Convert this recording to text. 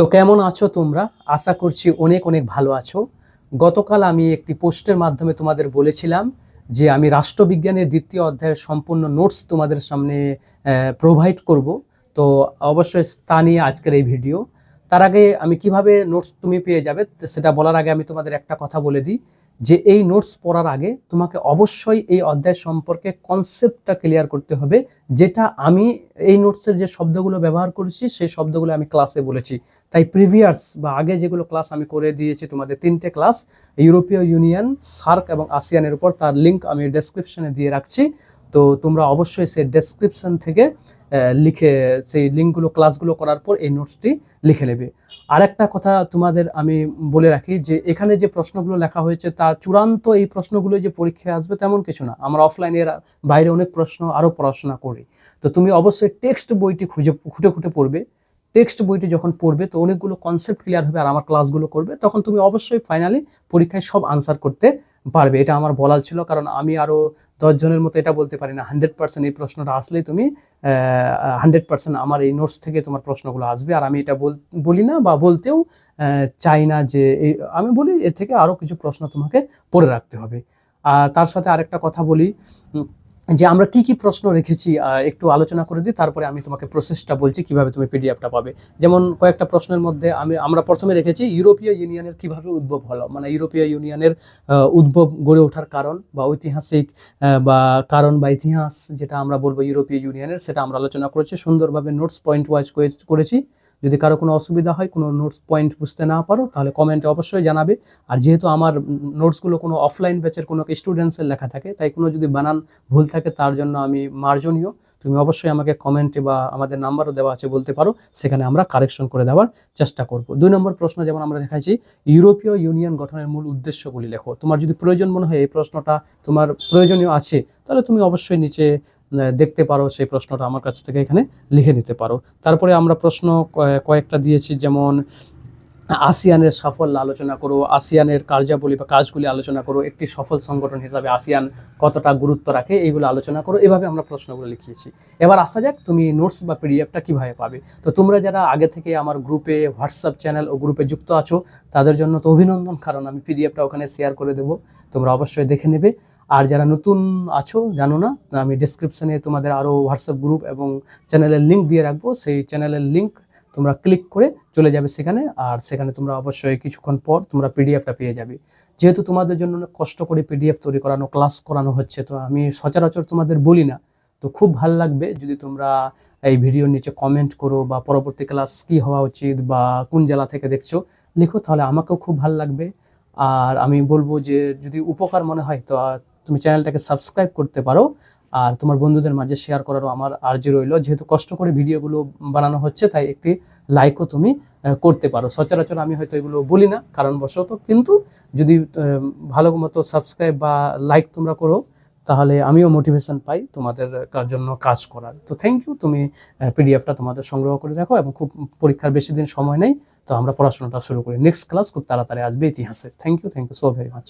তো কেমন আছো তোমরা? আশা করছি অনেক অনেক ভালো আছো। গতকাল আমি একটি পোস্টের মাধ্যমে তোমাদের বলেছিলাম যে আমি রাষ্ট্রবিজ্ঞানের দ্বিতীয় অধ্যায়ের সম্পূর্ণ নোটস তোমাদের সামনে প্রোভাইড করব। তো অবশ্যই তা নিয়ে আজকের এই ভিডিও। তার আগে আমি কীভাবে নোটস তুমি পেয়ে যাবে, সেটা বলার আগে আমি তোমাদের একটা কথা বলে দিই। যে এই নোটস পড়ার আগে তোমাকে অবশ্যই এই অধ্যায় সম্পর্কে কনসেপ্টটা ক্লিয়ার করতে হবে, যেটা আমি এই নোটসের যে শব্দগুলো ব্যবহার করেছি, সেই শব্দগুলো আমি ক্লাসে বলেছি। তাই প্রিভিয়াস বা আগে যেগুলো ক্লাস আমি করে দিয়েছি তোমাদের তিনটে ক্লাস ইউরোপীয় ইউনিয়ন, সার্ক এবং আসিয়ানের উপর, তার লিঙ্ক আমি ডেসক্রিপশনে দিয়ে রাখছি। তো তোমরা অবশ্যই সেই ডেসক্রিপশন থেকে লিখে সেই লিঙ্কগুলো ক্লাসগুলো করার পর এই নোটসটি লিখে নেবে। আরেকটা কথা তোমাদের আমি বলে রাখি যে, এখানে যে প্রশ্নগুলো লেখা হয়েছে, তার চূড়ান্ত এই প্রশ্নগুলো যে পরীক্ষায় আসবে তেমন কিছু না। আমরা অফলাইনের বাইরে অনেক প্রশ্ন, আরও পড়াশোনা করি। তো তুমি অবশ্যই টেক্সট বইটি খুঁজে, খুঁটে খুঁটে পড়বে। টেক্সট বইটি যখন পড়বে, তো অনেকগুলো কনসেপ্ট ক্লিয়ার হবে আর আমার ক্লাসগুলো করবে, তখন তুমি অবশ্যই ফাইনালি পরীক্ষায় সব আনসার করতে পারবে। এটা আমার বলার ছিল, কারণ আমি আরও দশজনের মতো এটা বলতে পারি না। হান্ড্রেড পার্সেন্ট এই প্রশ্নটা আসলেই তুমি হান্ড্রেড পার্সেন্ট আমার এই নোটস থেকে তোমার প্রশ্নগুলো আসবে। আর আমি এটা বল- না বা বলতেও চাই না যে এই, আমি বলি এর থেকে আরও কিছু প্রশ্ন তোমাকে পড়ে রাখতে হবে। আর তার সাথে আরেকটা কথা বলি যে আমরা কি কি প্রশ্ন রেখেছি একটু আলোচনা করে দিই, তারপরে আমি তোমাকে প্রসেসটা বলছি, কীভাবে তুমি পিডিএফটা পাবে। যেমন কয়েকটা প্রশ্নের মধ্যে আমি, আমরা প্রথমে রেখেছি, ইউরোপীয় ইউনিয়নের কীভাবে উদ্ভব হলো? মানে ইউরোপীয় ইউনিয়নের উদ্ভব গড়ে ওঠার কারণ বা ঐতিহাসিক বা কারণ বা ইতিহাস যেটা আমরা বলব ইউরোপীয় ইউনিয়নের, সেটা আমরা আলোচনা করেছি, সুন্দরভাবে নোটস পয়েন্ট ওয়াইজ করেছি। যদি কারও কোনো অসুবিধা হয়, কোনো নোটস পয়েন্ট বুঝতে না পারো, তাহলে কমেন্টে অবশ্যই জানাবে। আর যেহেতু আমার নোটসগুলো কোনো অফলাইন ব্যাচের কোনো স্টুডেন্টসের লেখা থাকে, তাই কোনো যদি বানান ভুল থাকে, তার জন্য আমি মার্জনীয়। তুমি অবশ্যই আমাকে কমেন্টে বা আমাদের নাম্বারও দেওয়া আছে বলতে পারো, সেখানে আমরা কারেকশন করে দেওয়ার চেষ্টা করব। দুই নম্বর প্রশ্ন যেমন আমরা দেখাইছি, ইউরোপীয় ইউনিয়ন গঠনের মূল উদ্দেশ্যগুলি লেখো। তোমার যদি প্রয়োজন মনে হয় এই প্রশ্নটা তোমার প্রয়োজনীয় আছে, তাহলে তুমি অবশ্যই নিচে দেখতে পারো, সেই প্রশ্নটা আমার কাছ থেকে এখানে লিখে নিতে পারো। তারপরে আমরা প্রশ্ন কয়ে- কয়েকটা দিয়েছি, যেমন, আসিয়ানের সাফল্য আলোচনা করো, আসিয়ানের কার্যাবলী বা কাজগুলি আলোচনা করো, একটি সফল সংগঠন হিসাবে আসিয়ান কতটা গুরুত্ব রাখে, এইগুলো আলোচনা করো, এভাবে আমরা প্রশ্নগুলো লিখিয়েছি এবার আসা যাক তুমি নোটস বা পিডিএফটা কীভাবে পাবে। তো তোমরা যারা আগে থেকে আমার গ্রুপে হোয়াটসঅ্যাপ চ্যানেল ও গ্রুপে যুক্ত আছো, তাদের জন্য তো অভিনন্দন, কারণ আমি পিডিএফটা ওখানে শেয়ার করে দেবো। তোমরা অবশ্যই দেখে নেবে। আর যারা নতুন আছো, জানো না, আমি ডেসক্রিপশনে তোমাদের আরও হোয়াটসঅ্যাপ গ্রুপ এবং চ্যানেলের লিঙ্ক দিয়ে রাখব। সেই চ্যানেলের লিঙ্ক তোমরা ক্লিক করে চলে যাবে সেখানে, আর সেখানে তোমরা অবশ্যই কিছুক্ষণ পর তোমরা পিডিএফটা পেয়ে যাবে। যেহেতু তোমাদের জন্য কষ্ট করে পিডিএফ তৈরি করানো ক্লাস করানো হচ্ছে, তো আমি সচরাচর তোমাদের বলি না। তো খুব ভালো লাগবে যদি তোমরা এই ভিডিওর নিচে কমেন্ট করো বা পরবর্তী ক্লাস কি হওয়া উচিত বা কোন জেলা থেকে দেখছ, লিখো, তাহলে আমাকেও খুব ভালো লাগবে। আর আমি বলব যে যদি উপকার মনে হয়, তো তুমি চ্যানেলটাকে সাবস্ক্রাইব করতে পারো আর তোমার বন্ধুদের মাঝে শেয়ার করারও আমার আর্জি রইল। যেহেতু কষ্ট করে ভিডিওগুলো বানানো হচ্ছে, তাই একটি লাইকও তুমি করতে পারো। সচরাচর আমি হয়তো এগুলো বলি না, কারণবশত। কিন্তু যদি ভালো মতো সাবস্ক্রাইব বা লাইক তোমরা করো, তাহলে আমিও মোটিভেশন পাই তোমাদের কার জন্য কাজ করার। তো থ্যাংক ইউ তুমি পিডিএফটা তোমাদের সংগ্রহ করে রাখো এবং খুব পরীক্ষার বেশি দিন সময় নেই, তো আমরা পড়াশোনাটা শুরু করি। নেক্সট ক্লাস খুব তাড়াতাড়ি আসবে ইতিহাসে thank you thank you so very much